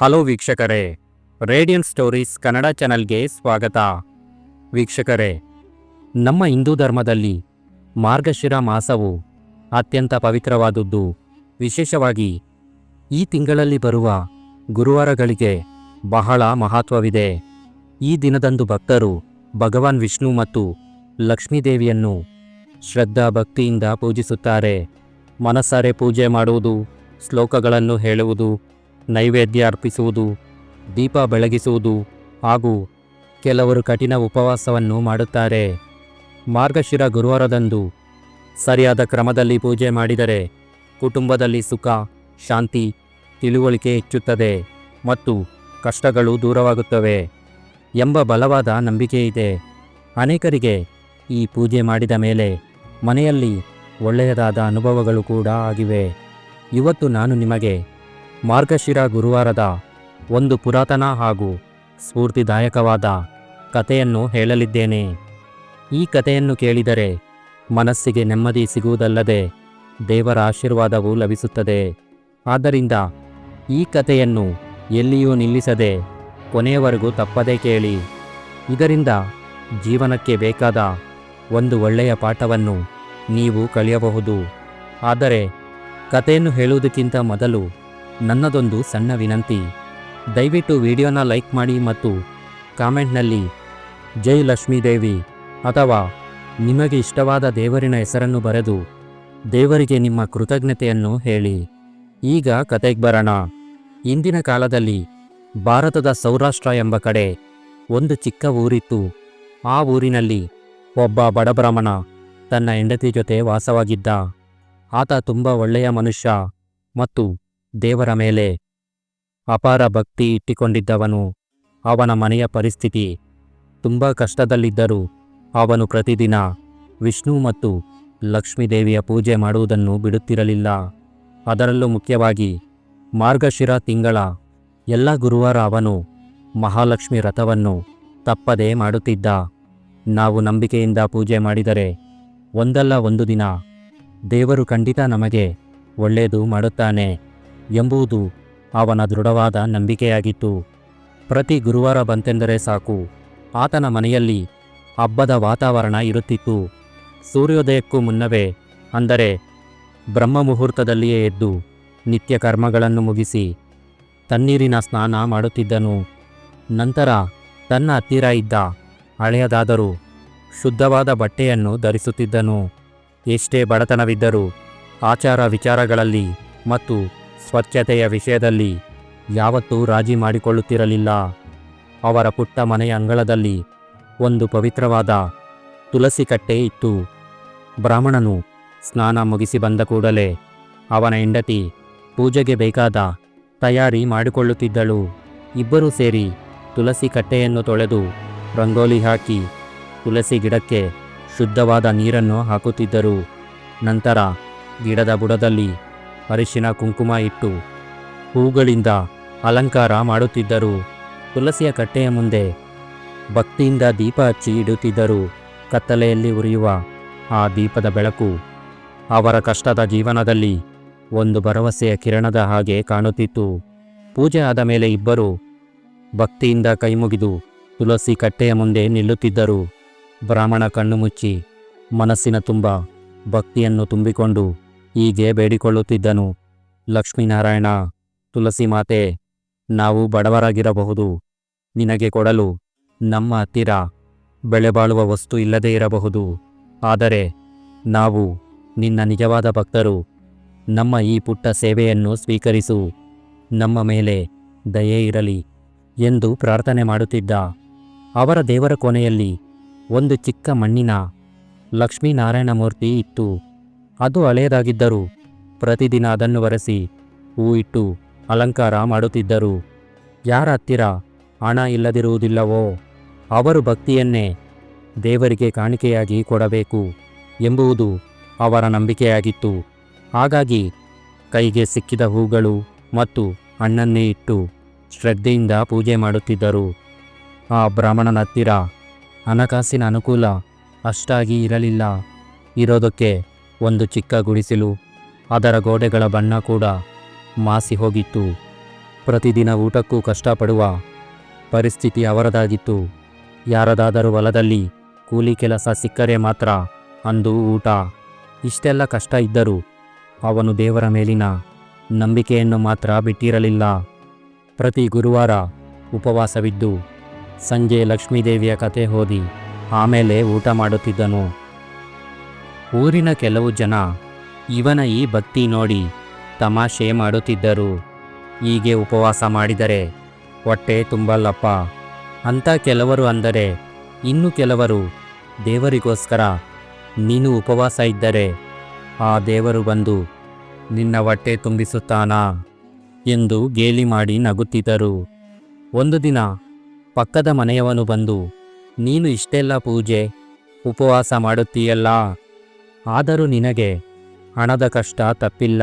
Hello ವೀಕ್ಷಕರೇ, radian stories Kannada ಚಾನಲ್ಗೆ ಸ್ವಾಗತ. ವೀಕ್ಷಕರೇ, ನಮ್ಮ ಹಿಂದೂ ಧರ್ಮದಲ್ಲಿ ಮಾರ್ಗಶಿರ ಮಾಸವು ಅತ್ಯಂತ ಪವಿತ್ರವಾದದ್ದು. ವಿಶೇಷವಾಗಿ ಈ ತಿಂಗಳಲ್ಲಿ ಬರುವ ಗುರುವಾರಗಳಿಗೆ ಬಹಳ ಮಹತ್ವವಿದೆ. ಈ ದಿನದಂದು ಭಕ್ತರು ಭಗವಾನ್ ವಿಷ್ಣು ಮತ್ತು ಲಕ್ಷ್ಮೀದೇವಿಯನ್ನು ಶ್ರದ್ಧಾ ಭಕ್ತಿಯಿಂದ ಪೂಜಿಸುತ್ತಾರೆ. ಮನಸಾರೆ ಪೂಜೆ ಮಾಡುವುದು, ಶ್ಲೋಕಗಳನ್ನು ಹೇಳುವುದು ನೈವೇದ್ಯ ಅರ್ಪಿಸುವುದು, ದೀಪ ಬೆಳಗಿಸುವುದು ಹಾಗೂ ಕೆಲವರು ಕಠಿಣ ಉಪವಾಸವನ್ನು ಮಾಡುತ್ತಾರೆ. ಮಾರ್ಗಶಿರ ಗುರುವಾರದಂದು ಸರಿಯಾದ ಕ್ರಮದಲ್ಲಿ ಪೂಜೆ ಮಾಡಿದರೆ ಕುಟುಂಬದಲ್ಲಿ ಸುಖ, ಶಾಂತಿ, ತಿಳುವಳಿಕೆ ಹೆಚ್ಚುತ್ತದೆ ಮತ್ತು ಕಷ್ಟಗಳು ದೂರವಾಗುತ್ತವೆ ಎಂಬ ಬಲವಾದ ನಂಬಿಕೆ ಇದೆ. ಅನೇಕರಿಗೆ ಈ ಪೂಜೆ ಮಾಡಿದ ಮೇಲೆ ಮನೆಯಲ್ಲಿ ಒಳ್ಳೆಯದಾದ ಅನುಭವಗಳು ಕೂಡ ಆಗಿವೆ. ಇವತ್ತು ನಾನು ನಿಮಗೆ ಮಾರ್ಗಶಿರ ಗುರುವಾರದ ಒಂದು ಪುರಾತನ ಹಾಗೂ ಸ್ಫೂರ್ತಿದಾಯಕವಾದ ಕಥೆಯನ್ನು ಹೇಳಲಿದ್ದೇನೆ. ಈ ಕಥೆಯನ್ನು ಕೇಳಿದರೆ ಮನಸ್ಸಿಗೆ ನೆಮ್ಮದಿ ಸಿಗುವುದಲ್ಲದೆ ದೇವರ ಆಶೀರ್ವಾದವು ಲಭಿಸುತ್ತದೆ. ಆದ್ದರಿಂದ ಈ ಕಥೆಯನ್ನು ಎಲ್ಲಿಯೂ ನಿಲ್ಲಿಸದೆ ಕೊನೆಯವರೆಗೂ ತಪ್ಪದೇ ಕೇಳಿ. ಇದರಿಂದ ಜೀವನಕ್ಕೆ ಬೇಕಾದ ಒಂದು ಒಳ್ಳೆಯ ಪಾಠವನ್ನು ನೀವು ಕಲಿಯಬಹುದು. ಆದರೆ ಕಥೆಯನ್ನು ಹೇಳುವುದಕ್ಕಿಂತ ಮೊದಲು ನನ್ನದೊಂದು ಸಣ್ಣ ವಿನಂತಿ. ದಯವಿಟ್ಟು ವಿಡಿಯೋನ ಲೈಕ್ ಮಾಡಿ ಮತ್ತು ಕಾಮೆಂಟ್ನಲ್ಲಿ, ಜೈ ಲಕ್ಷ್ಮೀದೇವಿ ಅಥವಾ ನಿಮಗೆ ಇಷ್ಟವಾದ ದೇವರಿನ ಹೆಸರನ್ನು ಬರೆದು, ದೇವರಿಗೆ ನಿಮ್ಮ ಕೃತಜ್ಞತೆಯನ್ನು ಹೇಳಿ ಈಗ ಕತೆಗೆ ಬರೋಣ. ಇಂದಿನ ಕಾಲದಲ್ಲಿ ಭಾರತದ ಸೌರಾಷ್ಟ್ರ ಎಂಬ ಕಡೆ ಒಂದು ಚಿಕ್ಕ ಊರಿತ್ತು. ಆ ಊರಿನಲ್ಲಿ ಒಬ್ಬ ಬಡಬ್ರಾಹ್ಮಣ ತನ್ನ ಹೆಂಡತಿ ಜೊತೆ ವಾಸವಾಗಿದ್ದ. ಆತ ತುಂಬ ಒಳ್ಳೆಯ ಮನುಷ್ಯ ಮತ್ತು ದೇವರ ಮೇಲೆ ಅಪಾರ ಭಕ್ತಿ ಇಟ್ಟಿಕೊಂಡಿದ್ದವನು ಅವನ ಮನೆಯ ಪರಿಸ್ಥಿತಿ ತುಂಬ ಕಷ್ಟದಲ್ಲಿದ್ದರೂ ಅವನು ಪ್ರತಿದಿನ ವಿಷ್ಣು ಮತ್ತು ಲಕ್ಷ್ಮೀದೇವಿಯ ಪೂಜೆ ಮಾಡುವುದನ್ನು ಬಿಡುತ್ತಿರಲಿಲ್ಲ. ಅದರಲ್ಲೂ ಮುಖ್ಯವಾಗಿ ಮಾರ್ಗಶಿರ ತಿಂಗಳ ಎಲ್ಲ ಗುರುವಾರ ಅವನು ಮಹಾಲಕ್ಷ್ಮಿ ರಥವನ್ನು ತಪ್ಪದೇ ಮಾಡುತ್ತಿದ್ದ. ನಾವು ನಂಬಿಕೆಯಿಂದ ಪೂಜೆ ಮಾಡಿದರೆ ಒಂದಲ್ಲ ಒಂದು ದಿನ ದೇವರು ಖಂಡಿತ ನಮಗೆ ಒಳ್ಳೆಯದು ಮಾಡುತ್ತಾನೆ. ಎಂಬುದು ಅವನ ದೃಢವಾದ ನಂಬಿಕೆಯಾಗಿತ್ತು. ಪ್ರತಿ ಗುರುವಾರ ಬಂತೆಂದರೆ ಸಾಕು. ಆತನ ಮನೆಯಲ್ಲಿ ಹಬ್ಬದ ವಾತಾವರಣ ಇರುತ್ತಿತ್ತು. ಸೂರ್ಯೋದಯಕ್ಕೂ ಮುನ್ನವೇ ಅಂದರೆ ಬ್ರಹ್ಮ ಮುಹೂರ್ತದಲ್ಲಿಯೇ ಎದ್ದು ನಿತ್ಯ ಕರ್ಮಗಳನ್ನು ಮುಗಿಸಿ ತಣ್ಣೀರಿನ ಸ್ನಾನ ಮಾಡುತ್ತಿದ್ದನು. ನಂತರ ತನ್ನ ಹತ್ತಿರ ಇದ್ದ ಹಳೆಯದಾದರೂ ಶುದ್ಧವಾದ ಬಟ್ಟೆಯನ್ನು ಧರಿಸುತ್ತಿದ್ದನು. ಎಷ್ಟೇ ಬಡತನವಿದ್ದರೂ ಆಚಾರ ವಿಚಾರಗಳಲ್ಲಿ ಮತ್ತು ಸ್ವಚ್ಛತೆಯ ವಿಷಯದಲ್ಲಿ ಯಾವತ್ತೂ ರಾಜಿ ಮಾಡಿಕೊಳ್ಳುತ್ತಿರಲಿಲ್ಲ. ಅವರ ಪುಟ್ಟ ಮನೆಯ ಅಂಗಳದಲ್ಲಿ ಒಂದು ಪವಿತ್ರವಾದ ತುಳಸಿ ಕಟ್ಟೆ ಇತ್ತು. ಬ್ರಾಹ್ಮಣನು ಸ್ನಾನ ಮುಗಿಸಿ ಬಂದ ಕೂಡಲೇ ಅವನ ಹೆಂಡತಿ ಪೂಜೆಗೆ ಬೇಕಾದ ತಯಾರಿ ಮಾಡಿಕೊಳ್ಳುತ್ತಿದ್ದಳು. ಇಬ್ಬರೂ ಸೇರಿ ತುಳಸಿ ಕಟ್ಟೆಯನ್ನು ತೊಳೆದು ರಂಗೋಲಿ ಹಾಕಿ ತುಳಸಿ ಗಿಡಕ್ಕೆ ಶುದ್ಧವಾದ ನೀರನ್ನು ಹಾಕುತ್ತಿದ್ದರು. ನಂತರ ಗಿಡದ ಬುಡದಲ್ಲಿ ಅರಿಶಿನ ಕುಂಕುಮ ಇಟ್ಟು ಹೂಗಳಿಂದ ಅಲಂಕಾರ ಮಾಡುತ್ತಿದ್ದರು. ತುಳಸಿಯ ಕಟ್ಟೆಯ ಮುಂದೆ ಭಕ್ತಿಯಿಂದ ದೀಪ ಹಚ್ಚಿ ಇಡುತ್ತಿದ್ದರು. ಕತ್ತಲೆಯಲ್ಲಿ ಉರಿಯುವ ಆ ದೀಪದ ಬೆಳಕು ಅವರ ಕಷ್ಟದ ಜೀವನದಲ್ಲಿ ಒಂದು ಭರವಸೆಯ ಕಿರಣದ ಹಾಗೆ ಕಾಣುತ್ತಿತ್ತು. ಪೂಜೆ ಆದ ಮೇಲೆ ಇಬ್ಬರು ಭಕ್ತಿಯಿಂದ ಕೈಮುಗಿದು ತುಳಸಿ ಕಟ್ಟೆಯ ಮುಂದೆ ನಿಲ್ಲುತ್ತಿದ್ದರು. ಬ್ರಾಹ್ಮಣ ಕಣ್ಣು ಮುಚ್ಚಿ ಮನಸ್ಸಿನ ತುಂಬ ಭಕ್ತಿಯನ್ನು ತುಂಬಿಕೊಂಡು ಹೀಗೆ ಬೇಡಿಕೊಳ್ಳುತ್ತಿದ್ದನು. ಲಕ್ಷ್ಮೀನಾರಾಯಣ ತುಳಸಿ ಮಾತೆ, ನಾವು ಬಡವರಾಗಿರಬಹುದು. ನಿನಗೆ ಕೊಡಲು ನಮ್ಮ ಹತ್ತಿರ ಬೆಳೆಬಾಳುವ ವಸ್ತು ಇಲ್ಲದೇ ಇರಬಹುದು. ಆದರೆ ನಾವು ನಿನ್ನ ನಿಜವಾದ ಭಕ್ತರು. ನಮ್ಮ ಈ ಪುಟ್ಟ ಸೇವೆಯನ್ನು ಸ್ವೀಕರಿಸು. ನಮ್ಮ ಮೇಲೆ ದಯೆ ಇರಲಿ ಎಂದು ಪ್ರಾರ್ಥನೆ ಮಾಡುತ್ತಿದ್ದ ಅವರ ದೇವರ ಕೊನೆಯಲ್ಲಿ ಒಂದು ಚಿಕ್ಕ ಮಣ್ಣಿನ ಲಕ್ಷ್ಮೀನಾರಾಯಣ ಮೂರ್ತಿ ಇತ್ತು. ಅದು ಹಳೆಯದಾಗಿದ್ದರೂ. ಪ್ರತಿದಿನ ಅದನ್ನು ಒರೆಸಿ ಹೂ ಇಟ್ಟು ಅಲಂಕಾರ ಮಾಡುತ್ತಿದ್ದರು. ಯಾರ ಹತ್ತಿರ ಹಣ ಇಲ್ಲದಿರುವುದಿಲ್ಲವೋ, ಅವರು ಭಕ್ತಿಯನ್ನೇ ದೇವರಿಗೆ ಕಾಣಿಕೆಯಾಗಿ ಕೊಡಬೇಕು ಎಂಬುವುದು ಅವರ ನಂಬಿಕೆಯಾಗಿತ್ತು. ಹಾಗಾಗಿ ಕೈಗೆ ಸಿಕ್ಕಿದ ಹೂಗಳು ಮತ್ತು ಹಣ್ಣನ್ನೇ ಇಟ್ಟು ಶ್ರದ್ಧೆಯಿಂದ ಪೂಜೆ ಮಾಡುತ್ತಿದ್ದರು. ಆ ಬ್ರಾಹ್ಮಣನ ಹತ್ತಿರ ಹಣಕಾಸಿನ ಅನುಕೂಲ ಅಷ್ಟಾಗಿ ಇರಲಿಲ್ಲ. ಇರೋದಕ್ಕೆ ಒಂದು ಚಿಕ್ಕ ಗುಡಿಸಲು, ಅದರ ಗೋಡೆಗಳ ಬಣ್ಣ ಕೂಡ ಮಾಸಿ ಹೋಗಿತ್ತು. ಪ್ರತಿದಿನ ಊಟಕ್ಕೂ ಕಷ್ಟಪಡುವ ಪರಿಸ್ಥಿತಿ ಅವರದಾಗಿತ್ತು. ಯಾರದಾದರೂ ಹೊಲದಲ್ಲಿ ಕೂಲಿ ಕೆಲಸ ಸಿಕ್ಕರೆ ಮಾತ್ರ ಅಂದು ಊಟ. ಇಷ್ಟೆಲ್ಲ ಕಷ್ಟ ಇದ್ದರೂ ಅವನು ದೇವರ ಮೇಲಿನ ನಂಬಿಕೆಯನ್ನು ಮಾತ್ರ ಬಿಟ್ಟಿರಲಿಲ್ಲ. ಪ್ರತಿ ಗುರುವಾರ ಉಪವಾಸವಿದ್ದು, ಸಂಜೆ ಲಕ್ಷ್ಮೀದೇವಿಯ ಕತೆ ಓದಿ ಆಮೇಲೆ ಊಟ ಮಾಡುತ್ತಿದ್ದನು. ಊರಿನ ಕೆಲವು ಜನ ಇವನ ಈ ಭಕ್ತಿ ನೋಡಿ ತಮಾಷೆ ಮಾಡುತ್ತಿದ್ದರು. ಹೀಗೆ ಉಪವಾಸ ಮಾಡಿದರೆ ಹೊಟ್ಟೆ ತುಂಬಲ್ಲಪ್ಪ. ಅಂತ ಕೆಲವರು ಅಂದರೆ ಇನ್ನು ಕೆಲವರು ದೇವರಿಗೋಸ್ಕರ ನೀನು ಉಪವಾಸ ಇದ್ದರೆ ಆ ದೇವರು ಬಂದು ನಿನ್ನ ಹೊಟ್ಟೆ ತುಂಬಿಸುತ್ತಾನಾ ಎಂದು ಗೇಲಿ ಮಾಡಿ ನಗುತ್ತಿದ್ದರು. ಒಂದು ದಿನ ಪಕ್ಕದ ಮನೆಯವನು ಬಂದು, ನೀನು ಇಷ್ಟೆಲ್ಲ ಪೂಜೆ, ಉಪವಾಸ ಮಾಡುತ್ತೀಯಲ್ಲ? ಆದರೂ ನಿನಗೆ ಹಣದ ಕಷ್ಟ ತಪ್ಪಿಲ್ಲ.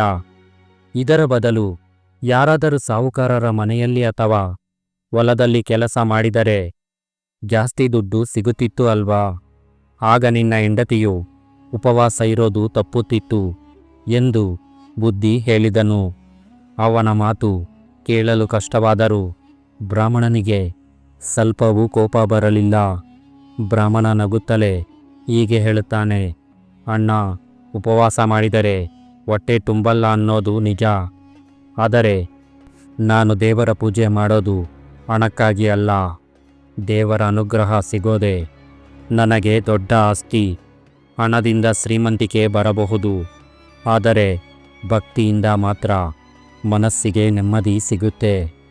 ಇದರ ಬದಲು ಯಾರಾದರೂ ಸಾಹುಕಾರರ ಮನೆಯಲ್ಲಿ ಅಥವಾ ಹೊಲದಲ್ಲಿ ಕೆಲಸ ಮಾಡಿದರೆ ಜಾಸ್ತಿ ದುಡ್ಡು ಸಿಗುತ್ತಿತ್ತು ಅಲ್ವಾ? ಆಗ ನಿನ್ನ ಹೆಂಡತಿಯು ಉಪವಾಸ ಇರೋದು ತಪ್ಪುತ್ತಿತ್ತು ಎಂದು ಬುದ್ಧಿ ಹೇಳಿದನು. ಅವನ ಮಾತು ಕೇಳಲು ಕಷ್ಟವಾದರೂ ಬ್ರಾಹ್ಮಣನಿಗೆ ಸ್ವಲ್ಪವೂ ಕೋಪ ಬರಲಿಲ್ಲ. ಬ್ರಾಹ್ಮಣ ನಗುತ್ತಲೇ ಹೀಗೆ ಹೇಳುತ್ತಾನೆ. ಅಣ್ಣ, ಉಪವಾಸ ಮಾಡಿದರೆ ಹೊಟ್ಟೆ ತುಂಬಲ್ಲ ಅನ್ನೋದು ನಿಜ. ಆದರೆ ನಾನು ದೇವರ ಪೂಜೆ ಮಾಡೋದು ಹಣಕ್ಕಾಗಿ ಅಲ್ಲ. ದೇವರ ಅನುಗ್ರಹ ಸಿಗೋದೆ ನನಗೆ ದೊಡ್ಡ ಆಸ್ತಿ. ಹಣದಿಂದ ಶ್ರೀಮಂತಿಕೆ ಬರಬಹುದು. ಆದರೆ ಭಕ್ತಿಯಿಂದ ಮಾತ್ರ ಮನಸ್ಸಿಗೆ ನೆಮ್ಮದಿ ಸಿಗುತ್ತೆ.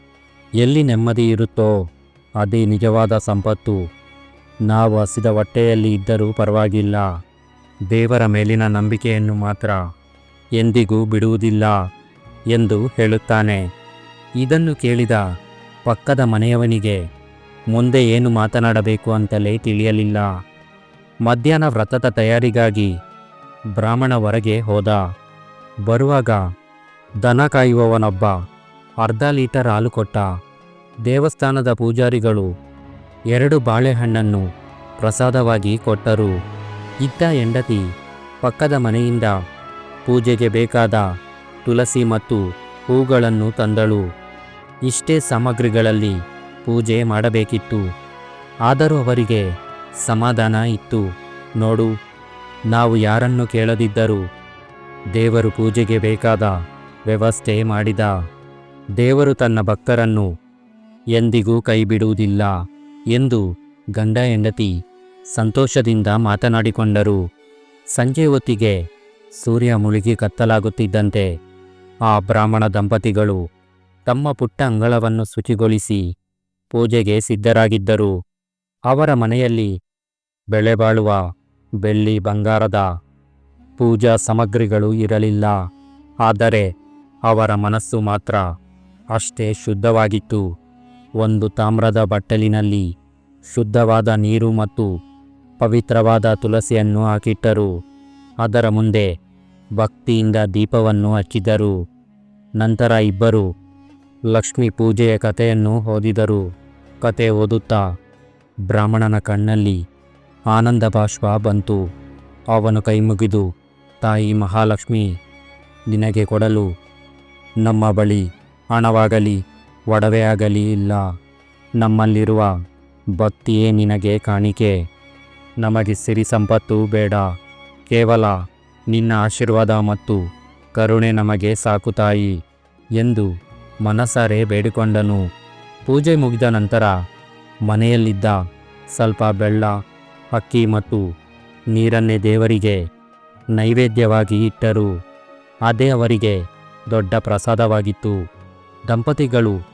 ಎಲ್ಲಿ ನೆಮ್ಮದಿ ಇರುತ್ತೋ ಅದೇ ನಿಜವಾದ ಸಂಪತ್ತು. ನಾವು ಹಸಿದ ಹೊಟ್ಟೆಯಲ್ಲಿ ಇದ್ದರೂ ಪರವಾಗಿಲ್ಲ. ದೇವರ ಮೇಲಿನ ನಂಬಿಕೆಯನ್ನು ಮಾತ್ರ ಎಂದಿಗೂ ಬಿಡುವುದಿಲ್ಲ ಎಂದು ಹೇಳುತ್ತಾನೆ. ಇದನ್ನು ಕೇಳಿದ ಪಕ್ಕದ ಮನೆಯವನಿಗೆ, ಮುಂದೆ ಏನು ಮಾತನಾಡಬೇಕು ಅಂತಲೇ ತಿಳಿಯಲಿಲ್ಲ. ಮಧ್ಯಾಹ್ನ ವ್ರತದ ತಯಾರಿಗಾಗಿ ಬ್ರಾಹ್ಮಣ ಹೊರಗೆ ಹೋದ. ಬರುವಾಗ ದನ ಕಾಯುವವನೊಬ್ಬ ಅರ್ಧ ಲೀಟರ್ ಹಾಲು ಕೊಟ್ಟ. ದೇವಸ್ಥಾನದ ಪೂಜಾರಿಗಳು ಎರಡು ಬಾಳೆಹಣ್ಣನ್ನು ಪ್ರಸಾದವಾಗಿ ಕೊಟ್ಟರು. ಇತ್ತ ಹೆಂಡತಿ ಪಕ್ಕದ ಮನೆಯಿಂದ ಪೂಜೆಗೆ ಬೇಕಾದ ತುಳಸಿ ಮತ್ತು ಹೂಗಳನ್ನು ತಂದಳು. ಇಷ್ಟೇ ಸಾಮಗ್ರಿಗಳಲ್ಲಿ ಪೂಜೆ ಮಾಡಬೇಕಿತ್ತು. ಆದರೂ ಅವರಿಗೆ ಸಮಾಧಾನ ಇತ್ತು. ನೋಡು, ನಾವು ಯಾರನ್ನು ಕೇಳದಿದ್ದರೂ ದೇವರು ಪೂಜೆಗೆ ಬೇಕಾದ ವ್ಯವಸ್ಥೆ ಮಾಡಿದ. ದೇವರು ತನ್ನ ಭಕ್ತರನ್ನು ಎಂದಿಗೂ ಕೈಬಿಡುವುದಿಲ್ಲ ಎಂದು ಗಂಡ ಹೆಂಡತಿ ಸಂತೋಷದಿಂದ ಮಾತನಾಡಿಕೊಂಡರು. ಸಂಜೆ ಹೊತ್ತಿಗೆ ಸೂರ್ಯ ಮುಳುಗಿ ಕತ್ತಲಾಗುತ್ತಿದ್ದಂತೆ ಆ ಬ್ರಾಹ್ಮಣ ದಂಪತಿಗಳು ತಮ್ಮ ಪುಟ್ಟ ಅಂಗಳವನ್ನು ಶುಚಿಗೊಳಿಸಿ ಪೂಜೆಗೆ ಸಿದ್ಧರಾಗಿದ್ದರು. ಅವರ ಮನೆಯಲ್ಲಿ ಬೆಲೆಬಾಳುವ ಬೆಳ್ಳಿ ಬಂಗಾರದ ಪೂಜಾ ಸಾಮಗ್ರಿಗಳು ಇರಲಿಲ್ಲ. ಆದರೆ ಅವರ ಮನಸ್ಸು ಮಾತ್ರ ಅಷ್ಟೇ ಶುದ್ಧವಾಗಿತ್ತು. ಒಂದು ತಾಮ್ರದ ಬಟ್ಟಲಿನಲ್ಲಿ ಶುದ್ಧವಾದ ನೀರು ಮತ್ತು ಪವಿತ್ರವಾದ ತುಳಸಿಯನ್ನು ಹಾಕಿಟ್ಟರು. ಅದರ ಮುಂದೆ ಭಕ್ತಿಯಿಂದ ದೀಪವನ್ನು ಹಚ್ಚಿದರು. ನಂತರ ಇಬ್ಬರು ಲಕ್ಷ್ಮಿ ಪೂಜೆಯ ಕಥೆಯನ್ನು ಓದಿದರು. ಕತೆ ಓದುತ್ತಾ ಬ್ರಾಹ್ಮಣನ ಕಣ್ಣಲ್ಲಿ ಆನಂದ ಬಾಷ್ಪ ಬಂತು. ಅವನು ಕೈಮುಗಿದು, ತಾಯಿ ಮಹಾಲಕ್ಷ್ಮಿ, ನಿನಗೆ ಕೊಡಲು ನಮ್ಮ ಬಳಿ ಹಣವಾಗಲಿ, ಒಡವೆಯಾಗಲಿ ಇಲ್ಲ. ನಮ್ಮಲ್ಲಿರುವ ಭಕ್ತಿಯೇ ನಿನಗೆ ಕಾಣಿಕೆ. ನಮಗೆ ಸಿರಿ ಸಂಪತ್ತು ಬೇಡ. ಕೇವಲ ನಿನ್ನ ಆಶೀರ್ವಾದ ಮತ್ತು ಕರುಣೆ ನಮಗೆ ಸಾಕು ತಾಯಿ ಎಂದು ಮನಸಾರೆ ಬೇಡಿಕೊಂಡನು. ಪೂಜೆ ಮುಗಿದ ನಂತರ ಮನೆಯಲ್ಲಿದ್ದ ಸ್ವಲ್ಪ ಬೆಳ್ಳ, ಅಕ್ಕಿ ಮತ್ತು ನೀರನ್ನೇ ದೇವರಿಗೆ ನೈವೇದ್ಯವಾಗಿ ಇಟ್ಟರು. ಅದೇ ಅವರಿಗೆ ದೊಡ್ಡ ಪ್ರಸಾದವಾಗಿತ್ತು. ದಂಪತಿಗಳು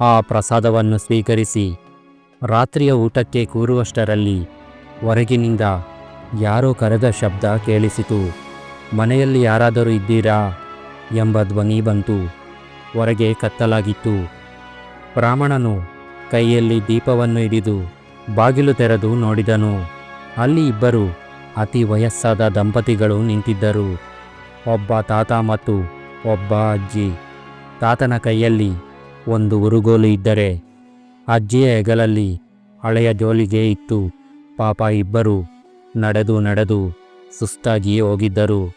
ಆ ಪ್ರಸಾದವನ್ನು ಸ್ವೀಕರಿಸಿ ರಾತ್ರಿಯ ಊಟಕ್ಕೆ ಕೂರುವಷ್ಟರಲ್ಲಿ ಹೊರಗಿನಿಂದ ಯಾರೋ ಕರೆದ ಶಬ್ದ ಕೇಳಿಸಿತು. ಮನೆಯಲ್ಲಿ ಯಾರಾದರೂ ಇದ್ದೀರಾ? ಎಂಬ ಧ್ವನಿ ಬಂತು. ಹೊರಗೆ ಕತ್ತಲಾಗಿತ್ತು. ಬ್ರಾಹ್ಮಣನು ಕೈಯಲ್ಲಿ ದೀಪವನ್ನು ಹಿಡಿದು ಬಾಗಿಲು ತೆರೆದು ನೋಡಿದನು. ಅಲ್ಲಿ ಇಬ್ಬರು ಅತಿ ವಯಸ್ಸಾದ ದಂಪತಿಗಳು ನಿಂತಿದ್ದರು. ಒಬ್ಬ ತಾತ ಮತ್ತು ಒಬ್ಬ ಅಜ್ಜಿ. ತಾತನ ಕೈಯಲ್ಲಿ ಒಂದು ಉರುಗೋಲು ಇದ್ದರೆ ಅಜ್ಜಿಯ ಹೆಗಲಲ್ಲಿ ಹಳೆಯ ಜೋಲಿಗೆ ಇತ್ತು. ಪಾಪ ಇಬ್ಬರು ನಡೆದು ನಡೆದು ಸುಸ್ತಾಗಿ ಹೋಗಿದ್ದರು.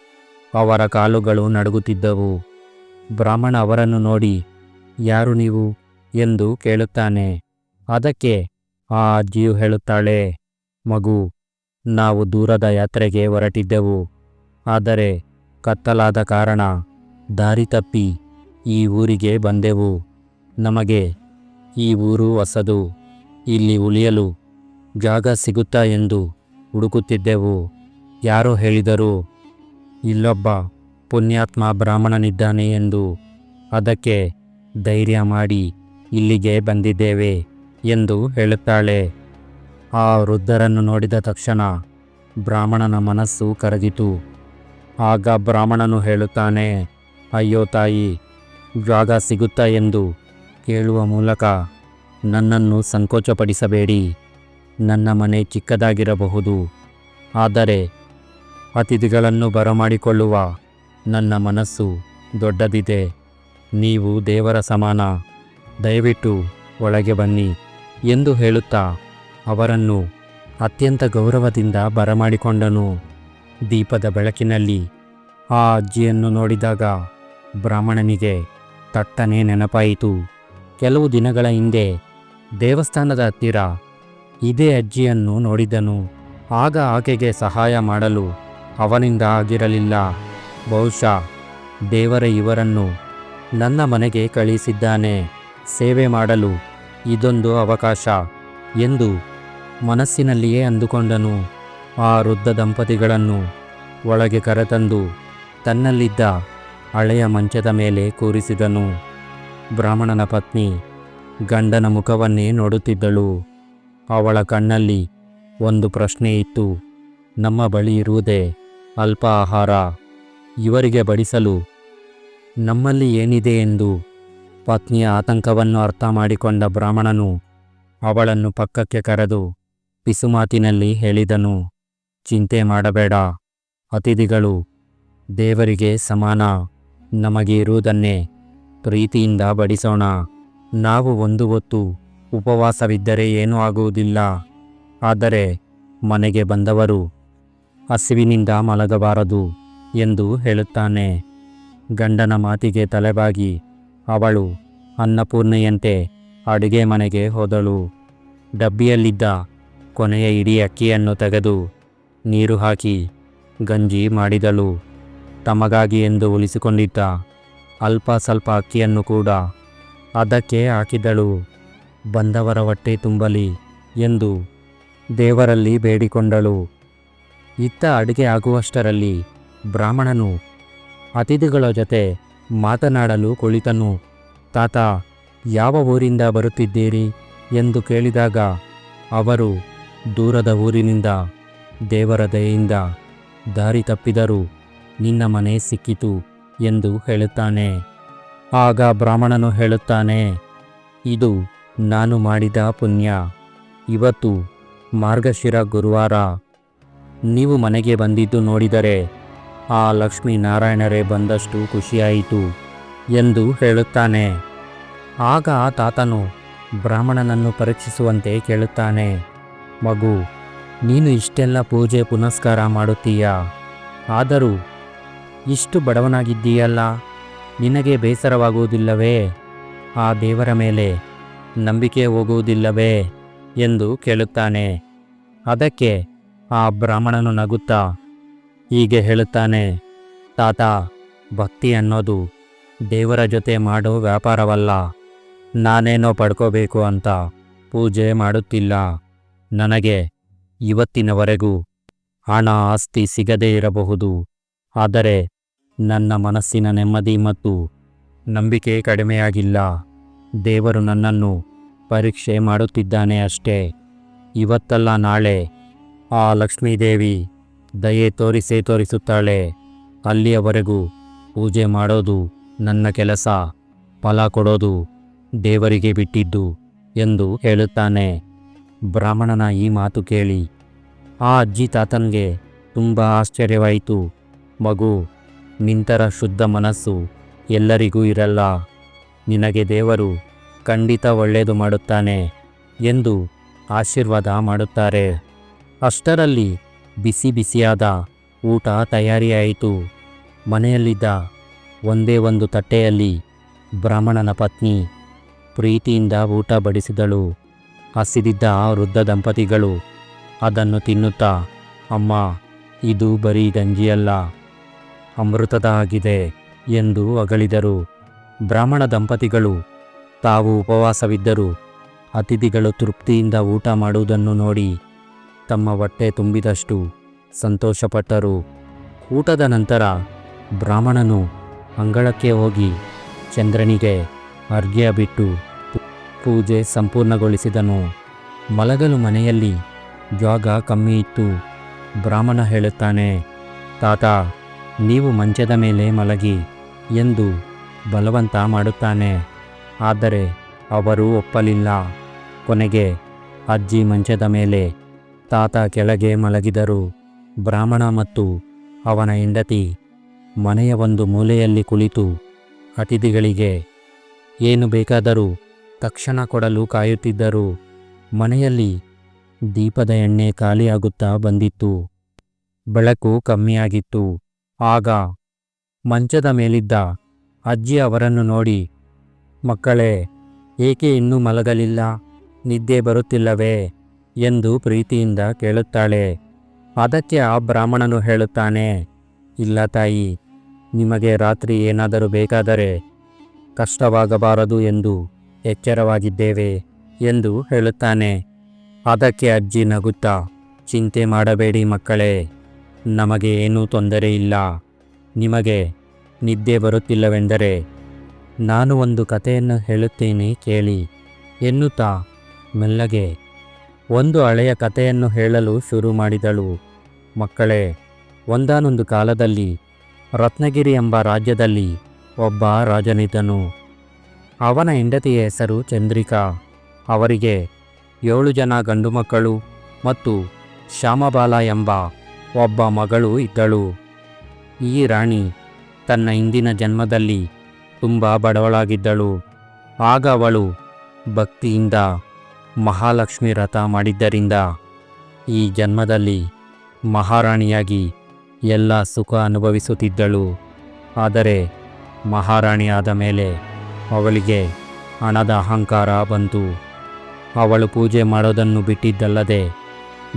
ಅವರ ಕಾಲುಗಳು ನಡುಗುತ್ತಿದ್ದವು. ಬ್ರಾಹ್ಮಣ ಅವರನ್ನು ನೋಡಿ, ಯಾರು ನೀವು? ಎಂದು ಕೇಳುತ್ತಾನೆ. ಅದಕ್ಕೆ, ಆ ಅಜ್ಜಿಯು ಹೇಳುತ್ತಾಳೆ, ಮಗು, ನಾವು ದೂರದ ಯಾತ್ರೆಗೆ ಹೊರಟಿದ್ದೆವು. ಆದರೆ ಕತ್ತಲಾದ ಕಾರಣ ದಾರಿ ತಪ್ಪಿ ಈ ಊರಿಗೆ ಬಂದೆವು. ನಮಗೆ ಈ ಊರು ಹೊಸದು. ಇಲ್ಲಿ ಉಳಿಯಲು ಜಾಗ ಸಿಗುತ್ತಾ ಎಂದು ಹುಡುಕುತ್ತಿದ್ದೆವು. ಯಾರೋ ಹೇಳಿದರು, ಇಲ್ಲೊಬ್ಬ ಪುಣ್ಯಾತ್ಮ ಬ್ರಾಹ್ಮಣನಿದ್ದಾನೆ ಎಂದು ಅದಕ್ಕೆ ಧೈರ್ಯ ಮಾಡಿ ಇಲ್ಲಿಗೆ ಬಂದಿದ್ದೇವೆ ಎಂದು ಹೇಳುತ್ತಾಳೆ. ಆ ವೃದ್ಧರನ್ನು ನೋಡಿದ ತಕ್ಷಣ ಬ್ರಾಹ್ಮಣನ ಮನಸ್ಸು ಕರಗಿತು. ಆಗ ಬ್ರಾಹ್ಮಣನು ಹೇಳುತ್ತಾನೆ, ಅಯ್ಯೋ ತಾಯಿ, ಜಾಗ ಸಿಗುತ್ತಾ ಎಂದು ಕೇಳುವ ಮೂಲಕ ನನ್ನನ್ನು ಸಂಕೋಚಪಡಿಸಬೇಡಿ. ನನ್ನ ಮನೆ ಚಿಕ್ಕದಾಗಿರಬಹುದು. ಆದರೆ ಅತಿಥಿಗಳನ್ನು ಬರಮಾಡಿಕೊಳ್ಳುವ ನನ್ನ ಮನಸ್ಸು ದೊಡ್ಡದಿದೆ. ನೀವು ದೇವರ ಸಮಾನ, ದಯವಿಟ್ಟು ಒಳಗೆ ಬನ್ನಿ ಎಂದು ಹೇಳುತ್ತಾ ಅವರನ್ನು ಅತ್ಯಂತ ಗೌರವದಿಂದ ಬರಮಾಡಿಕೊಂಡನು. ದೀಪದ ಬೆಳಕಿನಲ್ಲಿ ಆ ಅಜ್ಜಿಯನ್ನು ನೋಡಿದಾಗ ಬ್ರಾಹ್ಮಣನಿಗೆ ತಟ್ಟನೆ ನೆನಪಾಯಿತು. ಕೆಲವು ದಿನಗಳ ಹಿಂದೆ ದೇವಸ್ಥಾನದ ಹತ್ತಿರ ಇದೇ ಅಜ್ಜಿಯನ್ನು ನೋಡಿದನು. ಆಗ ಆಕೆಗೆ ಸಹಾಯ ಮಾಡಲು ಅವನಿಂದ ಆಗಿರಲಿಲ್ಲ. ಬಹುಶಃ ದೇವರ ಇವರನ್ನು ನನ್ನ ಮನೆಗೆ ಕಳಿಸಿದ್ದಾನೆ ಸೇವೆ ಮಾಡಲು ಇದೊಂದು ಅವಕಾಶ ಎಂದು ಮನಸ್ಸಿನಲ್ಲಿಯೇ ಅಂದುಕೊಂಡನು. ಆ ವೃದ್ಧ ದಂಪತಿಗಳನ್ನು ಒಳಗೆ ಕರೆತಂದು ತನ್ನಲ್ಲಿದ್ದ ಹಳೆಯ ಮಂಚದ ಮೇಲೆ ಕೂರಿಸಿದನು. ಬ್ರಾಹ್ಮಣನ ಪತ್ನಿ ಗಂಡನ ಮುಖವನ್ನೇ ನೋಡುತ್ತಿದ್ದಳು. ಅವಳ ಕಣ್ಣಲ್ಲಿ ಒಂದು ಪ್ರಶ್ನೆ ಇತ್ತು. ನಮ್ಮ ಬಳಿ ಇರುವುದೇ ಅಲ್ಪ ಆಹಾರ, ಇವರಿಗೆ ಬಡಿಸಲು. ನಮ್ಮಲ್ಲಿ ಏನಿದೆ ಎಂದು ಪತ್ನಿಯ ಆತಂಕವನ್ನು ಅರ್ಥ ಮಾಡಿಕೊಂಡ ಬ್ರಾಹ್ಮಣನು ಅವಳನ್ನು ಪಕ್ಕಕ್ಕೆ ಕರೆದು ಪಿಸುಮಾತಿನಲ್ಲಿ ಹೇಳಿದನು, ಚಿಂತೆ ಮಾಡಬೇಡ, ಅತಿಥಿಗಳು ದೇವರಿಗೆ ಸಮಾನ, ನಮಗೆ ಇರುವುದನ್ನೇ ಪ್ರೀತಿಯಿಂದ ಬಡಿಸೋಣ, ನಾವು ಒಂದು ಹೊತ್ತು ಉಪವಾಸವಿದ್ದರೆ ಏನೂ ಆಗುವುದಿಲ್ಲ. ಆದರೆ ಮನೆಗೆ ಬಂದವರು ಹಸಿವಿನಿಂದ ಮಲಗಬಾರದು ಎಂದು ಹೇಳುತ್ತಾನೆ. ಗಂಡನ ಮಾತಿಗೆ ತಲೆಬಾಗಿ ಅವಳು ಅನ್ನಪೂರ್ಣೆಯಂತೆ ಅಡುಗೆ ಮನೆಗೆ ಹೋದಳು. ಡಬ್ಬಿಯಲ್ಲಿದ್ದ ಕೊನೆಯ ಇಡೀ ಅಕ್ಕಿಯನ್ನು ತೆಗೆದು ನೀರು ಹಾಕಿ ಗಂಜಿ ಮಾಡಿದಳು. ತಮಗಾಗಿ ಎಂದು ಉಳಿಸಿಕೊಂಡಿದ್ದ ಅಲ್ಪ ಸ್ವಲ್ಪ ಅಕ್ಕಿಯನ್ನು ಕೂಡ ಅದಕ್ಕೆ ಹಾಕಿದಳು. ಬಂದವರ ಹೊಟ್ಟೆ ತುಂಬಲಿ ಎಂದು ದೇವರಲ್ಲಿ ಬೇಡಿಕೊಂಡಳು. ಇತ್ತ ಅಡುಗೆ ಆಗುವಷ್ಟರಲ್ಲಿ ಬ್ರಾಹ್ಮಣನು ಅತಿಥಿಗಳ ಜೊತೆ ಮಾತನಾಡಲು ಕುಳಿತನು. ತಾತ, ಯಾವ ಊರಿಂದ ಬರುತ್ತಿದ್ದೀರಿ ಎಂದು ಕೇಳಿದಾಗ ಅವರು ದೂರದ ಊರಿನಿಂದ ದೇವರ ದಯೆಯಿಂದ ದಾರಿ ತಪ್ಪಿದರು ನಿನ್ನ ಮನೆ ಸಿಕ್ಕಿತು ಎಂದು ಹೇಳುತ್ತಾನೆ. ಆಗ ಬ್ರಾಹ್ಮಣನು ಹೇಳುತ್ತಾನೆ, ಇದು ನಾನು ಮಾಡಿದ ಪುಣ್ಯ. ಇವತ್ತು ಮಾರ್ಗಶಿರ ಗುರುವಾರ. ನೀವು ಮನೆಗೆ ಬಂದಿದ್ದು ನೋಡಿದರೆ ಆ ಲಕ್ಷ್ಮೀ ನಾರಾಯಣರೇ ಬಂದಷ್ಟು ಖುಷಿಯಾಯಿತು ಎಂದು ಹೇಳುತ್ತಾನೆ. ಆಗ ಆ ತಾತನು ಬ್ರಾಹ್ಮಣನನ್ನು ಪರೀಕ್ಷಿಸುವಂತೆ ಕೇಳುತ್ತಾನೆ. ಮಗು, ನೀನು ಇಷ್ಟೆಲ್ಲ ಪೂಜೆ ಪುನಸ್ಕಾರ ಮಾಡುತ್ತೀಯಾ? ಆದರೂ, ಇಷ್ಟು ಬಡವನಾಗಿದ್ದೀಯಲ್ಲ, ನಿನಗೆ ಬೇಸರವಾಗುವುದಿಲ್ಲವೇ? ಆ ದೇವರ ಮೇಲೆ ನಂಬಿಕೆ ಹೋಗುವುದಿಲ್ಲವೇ ಎಂದು ಕೇಳುತ್ತಾನೆ. ಅದಕ್ಕೆ ಆ ಬ್ರಾಹ್ಮಣನು ನಗುತ್ತಾ, ಹೀಗೆ ಹೇಳುತ್ತಾನೆ, ತಾತ, ಭಕ್ತಿ ಅನ್ನೋದು ದೇವರ ಜೊತೆ ಮಾಡೋ ವ್ಯಾಪಾರವಲ್ಲ. ನಾನೇನೋ ಪಡ್ಕೋಬೇಕು ಅಂತ ಪೂಜೆ ಮಾಡುತ್ತಿಲ್ಲ. ನನಗೆ ಇವತ್ತಿನವರೆಗೂ ಹಣ ಆಸ್ತಿ ಸಿಗದೇ ಇರಬಹುದು. ಆದರೆ ನನ್ನ ಮನಸ್ಸಿನ ನೆಮ್ಮದಿ ಮತ್ತು ನಂಬಿಕೆ ಕಡಿಮೆಯಾಗಿಲ್ಲ. ದೇವರು ನನ್ನನ್ನು ಪರೀಕ್ಷೆ ಮಾಡುತ್ತಿದ್ದಾನೆ ಅಷ್ಟೇ. ಇವತ್ತಲ್ಲ ನಾಳೆ. ಆ ಲಕ್ಷ್ಮೀದೇವಿ ದಯೆ ತೋರಿಸೇ ತೋರಿಸುತ್ತಾಳೆ. ಅಲ್ಲಿಯವರೆಗೂ ಪೂಜೆ ಮಾಡೋದು ನನ್ನ ಕೆಲಸ. ಫಲ ಕೊಡೋದು ದೇವರಿಗೆ ಬಿಟ್ಟಿದ್ದು ಎಂದು ಹೇಳುತ್ತಾನೆ. ಬ್ರಾಹ್ಮಣನ ಈ ಮಾತು ಕೇಳಿ ಆ ಅಜ್ಜಿ ತಾತನಿಗೆ ತುಂಬ ಆಶ್ಚರ್ಯವಾಯಿತು. ಮಗು, ನಿಂತರ ಶುದ್ಧ ಮನಸ್ಸು ಎಲ್ಲರಿಗೂ ಇರಲ್ಲ. ನಿನಗೆ ದೇವರು ಖಂಡಿತ ಒಳ್ಳೆಯದು ಮಾಡುತ್ತಾನೆ ಎಂದು ಆಶೀರ್ವಾದ ಮಾಡುತ್ತಾರೆ. ಅಷ್ಟರಲ್ಲಿ ಬಿಸಿ ಬಿಸಿಯಾದ ಊಟ ತಯಾರಿಯಾಯಿತು. ಮನೆಯಲ್ಲಿದ್ದ ಒಂದೇ ಒಂದು ತಟ್ಟೆಯಲ್ಲಿ ಬ್ರಾಹ್ಮಣನ ಪತ್ನಿ ಪ್ರೀತಿಯಿಂದ ಊಟ ಬಡಿಸಿದಳು. ಹಸಿದಿದ್ದ ವೃದ್ಧ ದಂಪತಿಗಳು ಅದನ್ನು ತಿನ್ನುತ್ತಾ, ಅಮ್ಮ, ಇದು ಬರೀ ಗಂಜಿಯಲ್ಲ, ಅಮೃತದ ಆಗಿದೆ ಎಂದು ಅಗಳಿದರು. ಬ್ರಾಹ್ಮಣ ದಂಪತಿಗಳು, ತಾವು ಉಪವಾಸವಿದ್ದರೂ ಅತಿಥಿಗಳು ತೃಪ್ತಿಯಿಂದ ಊಟ ಮಾಡುವುದನ್ನು ನೋಡಿ ತಮ್ಮ ಹೊಟ್ಟೆ ತುಂಬಿದಷ್ಟು ಸಂತೋಷಪಟ್ಟರು. ಊಟದ ನಂತರ ಬ್ರಾಹ್ಮಣನು ಅಂಗಳಕ್ಕೆ ಹೋಗಿ ಚಂದ್ರನಿಗೆ ಅರ್ಘ್ಯ ಬಿಟ್ಟು ಪೂಜೆ ಸಂಪೂರ್ಣಗೊಳಿಸಿದನು. ಮಲಗಲು ಮನೆಯಲ್ಲಿ ಜಾಗ ಕಮ್ಮಿ ಇತ್ತು. ಬ್ರಾಹ್ಮಣ ಹೇಳುತ್ತಾನೆ, ತಾತ, ನೀವು ಮಂಚದ ಮೇಲೆ ಮಲಗಿ ಎಂದು ಬಲವಂತ ಮಾಡುತ್ತಾನೆ. ಆದರೆ ಅವರು ಒಪ್ಪಲಿಲ್ಲ. ಕೊನೆಗೆ ಅಜ್ಜಿ ಮಂಚದ ಮೇಲೆ ತಾತ ಕೆಳಗೆ ಮಲಗಿದರು. ಬ್ರಾಹ್ಮಣ ಮತ್ತು ಅವನ ಹೆಂಡತಿ ಮನೆಯ ಒಂದು ಮೂಲೆಯಲ್ಲಿ ಕುಳಿತು ಅತಿಥಿಗಳಿಗೆ, ಏನು ಬೇಕಾದರೂ ತಕ್ಷಣ ಕೊಡಲು ಕಾಯುತ್ತಿದ್ದರು ಮನೆಯಲ್ಲಿ ದೀಪದ ಎಣ್ಣೆ ಖಾಲಿಯಾಗುತ್ತಾ ಬಂದಿತ್ತು. ಬೆಳಕು ಕಮ್ಮಿಯಾಗಿತ್ತು. ಆಗ ಮಂಚದ ಮೇಲಿದ್ದ ಅಜ್ಜಿ ಅವರನ್ನು ನೋಡಿ, ಮಕ್ಕಳೇ, ಏಕೆ ಇನ್ನೂ ಮಲಗಲಿಲ್ಲ? ನಿದ್ದೆ ಬರುತ್ತಿಲ್ಲವೇ? ಎಂದು ಪ್ರೀತಿಯಿಂದ ಕೇಳುತ್ತಾಳೆ. ಅದಕ್ಕೆ ಆ ಬ್ರಾಹ್ಮಣನು ಹೇಳುತ್ತಾನೆ, ಇಲ್ಲ ತಾಯಿ, ನಿಮಗೆ ರಾತ್ರಿ ಏನಾದರೂ ಬೇಕಾದರೆ ಕಷ್ಟವಾಗಬಾರದು ಎಂದು ಎಚ್ಚರವಾಗಿದ್ದೇವೆ ಎಂದು ಹೇಳುತ್ತಾನೆ. ಅದಕ್ಕೆ ಅಜ್ಜಿ ನಗುತ್ತಾ, ಚಿಂತೆ ಮಾಡಬೇಡಿ ಮಕ್ಕಳೇ, ನಮಗೆ ಏನೂ ತೊಂದರೆ ಇಲ್ಲ. ನಿಮಗೆ ನಿದ್ದೆ ಬರುತ್ತಿಲ್ಲವೆಂದರೆ ನಾನು ಒಂದು ಕಥೆಯನ್ನು ಹೇಳುತ್ತೇನೆ ಕೇಳಿ. ಎನ್ನುತ್ತಾ? ಮೆಲ್ಲಗೆ. ಒಂದು ಹಳೆಯ ಕಥೆಯನ್ನು ಹೇಳಲು ಶುರು ಮಾಡಿದಳು. ಮಕ್ಕಳೇ, ಒಂದಾನೊಂದು ಕಾಲದಲ್ಲಿ ರತ್ನಗಿರಿ ಎಂಬ ರಾಜ್ಯದಲ್ಲಿ ಒಬ್ಬ ರಾಜನಿದ್ದನು. ಅವನ ಹೆಂಡತಿಯ ಹೆಸರು ಚಂದ್ರಿಕಾ. ಅವರಿಗೆ ಏಳು ಜನ ಗಂಡು ಮಕ್ಕಳು ಮತ್ತು ಶ್ಯಾಮಬಾಲ ಎಂಬ ಒಬ್ಬ ಮಗಳು ಇದ್ದಳು. ಈ ರಾಣಿ ತನ್ನ ಹಿಂದಿನ ಜನ್ಮದಲ್ಲಿ ತುಂಬ ಬಡವಳಾಗಿದ್ದಳು. ಆಗ ಅವಳು ಭಕ್ತಿಯಿಂದ ಮಹಾಲಕ್ಷ್ಮಿ ವ್ರತ ಮಾಡಿದ್ದರಿಂದ ಈ ಜನ್ಮದಲ್ಲಿ ಮಹಾರಾಣಿಯಾಗಿ ಎಲ್ಲ ಸುಖ ಅನುಭವಿಸುತ್ತಿದ್ದಳು. ಆದರೆ ಮಹಾರಾಣಿಯಾದ ಮೇಲೆ ಅವಳಿಗೆ ಹಣದ ಅಹಂಕಾರ ಬಂತು. ಅವಳು ಪೂಜೆ ಮಾಡೋದನ್ನು ಬಿಟ್ಟಿದ್ದಲ್ಲದೆ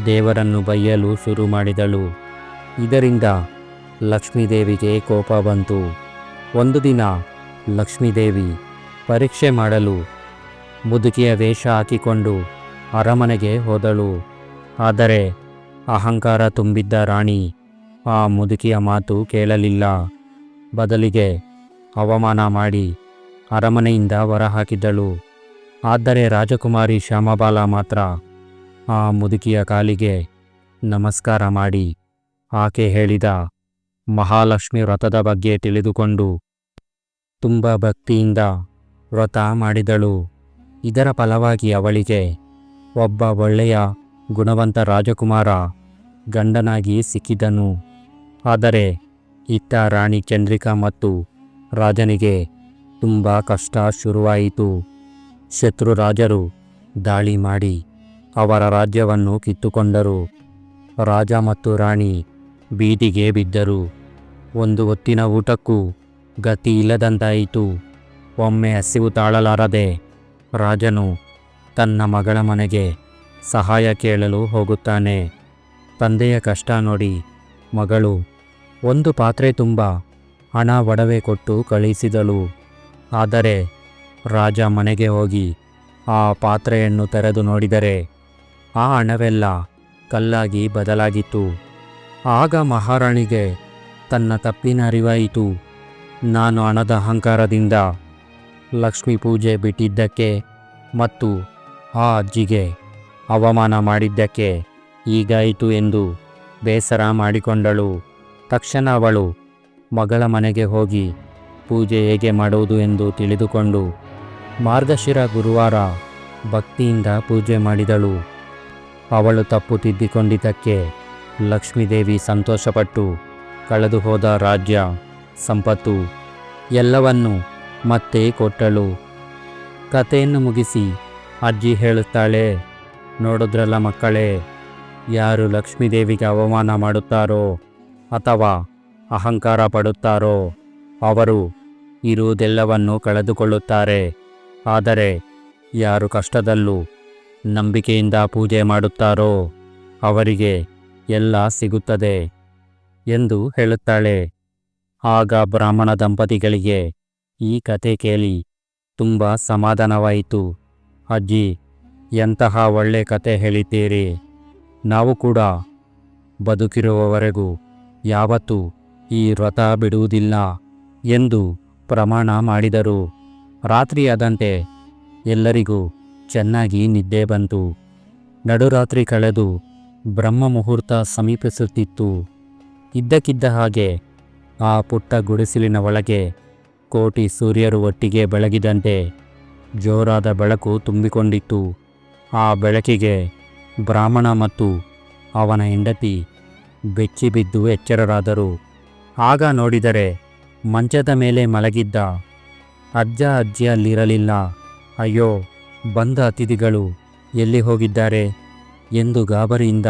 ದೇವರನ್ನು ಬೈಯಲು ಶುರು ಮಾಡಿದಳು. ಇದರಿಂದ ಲಕ್ಷ್ಮೀದೇವಿಗೆ ಕೋಪ ಬಂತು. ಒಂದು ದಿನ ಲಕ್ಷ್ಮೀದೇವಿ ಪರೀಕ್ಷೆ ಮಾಡಲು ಮುದುಕಿಯ ವೇಷ ಹಾಕಿಕೊಂಡು ಅರಮನೆಗೆ ಹೋದಳು. ಆದರೆ ಅಹಂಕಾರ ತುಂಬಿದ್ದ ರಾಣಿ ಆ ಮುದುಕಿಯ ಮಾತು ಕೇಳಲಿಲ್ಲ. ಬದಲಿಗೆ ಅವಮಾನ ಮಾಡಿ ಅರಮನೆಯಿಂದ ಹೊರಹಾಕಿದ್ದಳು. ಆದರೆ ರಾಜಕುಮಾರಿ ಶ್ಯಾಮಬಾಲ ಮಾತ್ರ ಆ ಮುದುಕಿಯ ಕಾಲಿಗೆ ನಮಸ್ಕಾರ ಮಾಡಿ ಆಕೆ ಹೇಳಿದ ಮಹಾಲಕ್ಷ್ಮಿ ವ್ರತದ ಬಗ್ಗೆ ತಿಳಿದುಕೊಂಡು ತುಂಬ ಭಕ್ತಿಯಿಂದ ವ್ರತ ಮಾಡಿದಳು. ಇದರ ಫಲವಾಗಿ ಅವಳಿಗೆ ಒಬ್ಬ ಒಳ್ಳೆಯ ಗುಣವಂತ ರಾಜಕುಮಾರ ಗಂಡನಾಗಿ ಸಿಕ್ಕಿದನು. ಆದರೆ ಇತ್ತ ರಾಣಿ ಚಂದ್ರಿಕಾ ಮತ್ತು ರಾಜನಿಗೆ ತುಂಬ ಕಷ್ಟ ಶುರುವಾಯಿತು. ಶತ್ರು ರಾಜರು ದಾಳಿ ಮಾಡಿ ಅವರ ರಾಜ್ಯವನ್ನು ಕಿತ್ತುಕೊಂಡರು. ರಾಜ ಮತ್ತು ರಾಣಿ ಬೀದಿಗೆ ಬಿದ್ದರು. ಒಂದು ಹೊತ್ತಿನ ಊಟಕ್ಕೂ ಗತಿ ಇಲ್ಲದಂತಾಯಿತು. ಒಮ್ಮೆ ಹಸಿವು ತಾಳಲಾರದೆ ರಾಜನು ತನ್ನ ಮಗಳ ಮನೆಗೆ ಸಹಾಯ ಕೇಳಲು ಹೋಗುತ್ತಾನೆ. ತಂದೆಯ ಕಷ್ಟ ನೋಡಿ ಮಗಳು ಒಂದು ಪಾತ್ರೆ ತುಂಬ ಹಣ ಒಡವೆ ಕೊಟ್ಟು ಕಳುಹಿಸಿದಳು ಆದರೆ ರಾಜ ಮನೆಗೆ ಹೋಗಿ ಆ ಪಾತ್ರೆಯನ್ನು ತೆರೆದು ನೋಡಿದರೆ ಆ ಹಣವೆಲ್ಲ ಕಲ್ಲಾಗಿ ಬದಲಾಗಿತ್ತು. ಆಗ ಮಹಾರಾಣಿಗೆ, ತನ್ನ ತಪ್ಪಿನ ಅರಿವಾಯಿತು. ನಾನು ಹಣದ ಅಹಂಕಾರದಿಂದ ಲಕ್ಷ್ಮೀ ಪೂಜೆ ಬಿಟ್ಟಿದ್ದಕ್ಕೆ ಮತ್ತು ಆ ಅಜ್ಜಿಗೆ ಅವಮಾನ ಮಾಡಿದ್ದಕ್ಕೆ ಈಗಾಯಿತು ಎಂದು ಬೇಸರ ಮಾಡಿಕೊಂಡಳು. ತಕ್ಷಣ ಅವಳು ಮಗಳ ಮನೆಗೆ ಹೋಗಿ ಪೂಜೆ ಹೇಗೆ ಮಾಡುವುದು ಎಂದು ತಿಳಿದುಕೊಂಡು ಮಾರ್ಗಶಿರ ಗುರುವಾರ ಭಕ್ತಿಯಿಂದ ಪೂಜೆ ಮಾಡಿದಳು. ಅವಳು ತಪ್ಪು ತಿದ್ದಿಕೊಂಡಿದ್ದಕ್ಕೆ ಲಕ್ಷ್ಮೀದೇವಿ ಸಂತೋಷಪಟ್ಟು ಕಳೆದು ಹೋದ ರಾಜ್ಯ, ಸಂಪತ್ತು ಎಲ್ಲವನ್ನು ಮತ್ತೆ ಕೊಟ್ಟಳು. ಕಥೆಯನ್ನು ಮುಗಿಸಿ ಅಜ್ಜಿ ಹೇಳುತ್ತಾಳೆ, ನೋಡಿದ್ರಲ್ಲ ಮಕ್ಕಳೇ, ಯಾರು ಲಕ್ಷ್ಮೀದೇವಿಗೆ ಅವಮಾನ ಮಾಡುತ್ತಾರೋ ಅಥವಾ ಅಹಂಕಾರ ಪಡುತ್ತಾರೋ, ಅವರು ಇರುವುದೆಲ್ಲವನ್ನು ಕಳೆದುಕೊಳ್ಳುತ್ತಾರೆ. ಆದರೆ ಯಾರು ಕಷ್ಟದಲ್ಲೂ ನಂಬಿಕೆಯಿಂದ ಪೂಜೆ ಮಾಡುತ್ತಾರೋ, ಅವರಿಗೆ ಎಲ್ಲ ಸಿಗುತ್ತದೆ ಎಂದು ಹೇಳುತ್ತಾಳೆ. ಆಗ ಬ್ರಾಹ್ಮಣ ದಂಪತಿಗಳಿಗೆ ಈ ಕತೆ ಕೇಳಿ ತುಂಬ ಸಮಾಧಾನವಾಯಿತು. ಅಜ್ಜಿ, ಎಂತಹ ಒಳ್ಳೆ ಕತೆ ಹೇಳಿದ್ದೀರಿ. ನಾವು ಕೂಡ ಬದುಕಿರುವವರೆಗೂ ಯಾವತ್ತೂ ಈ ವ್ರತ ಬಿಡುವುದಿಲ್ಲ ಎಂದು ಪ್ರಮಾಣ ಮಾಡಿದರು. ರಾತ್ರಿಯಾದಂತೆ ಎಲ್ಲರಿಗೂ ಚೆನ್ನಾಗಿ ನಿದ್ದೆ ಬಂತು. ನಡುರಾತ್ರಿ ಕಳೆದು ಬ್ರಹ್ಮ ಮುಹೂರ್ತ ಸಮೀಪಿಸುತ್ತಿತ್ತು. ಇದ್ದಕ್ಕಿದ್ದ ಹಾಗೆ ಆ ಪುಟ್ಟ ಗುಡಿಸಿಲಿನ ಒಳಗೆ ಕೋಟಿ ಸೂರ್ಯರು ಒಟ್ಟಿಗೆ ಬೆಳಗಿದಂತೆ ಜೋರಾದ ಬೆಳಕು ತುಂಬಿಕೊಂಡಿತ್ತು. ಆ ಬೆಳಕಿಗೆ ಬ್ರಾಹ್ಮಣ ಮತ್ತು ಅವನ ಹೆಂಡತಿ ಬೆಚ್ಚಿಬಿದ್ದು ಎಚ್ಚರರಾದರು. ಆಗ ನೋಡಿದರೆ ಮಂಚದ ಮೇಲೆ ಮಲಗಿದ್ದ ಅಜ್ಜ ಅಜ್ಜಿಯಲ್ಲಿರಲಿಲ್ಲ. ಅಯ್ಯೋ, ಬಂದ ಅತಿಥಿಗಳು ಎಲ್ಲಿ ಹೋಗಿದ್ದಾರೆ? ಎಂದು ಗಾಬರಿಯಿಂದ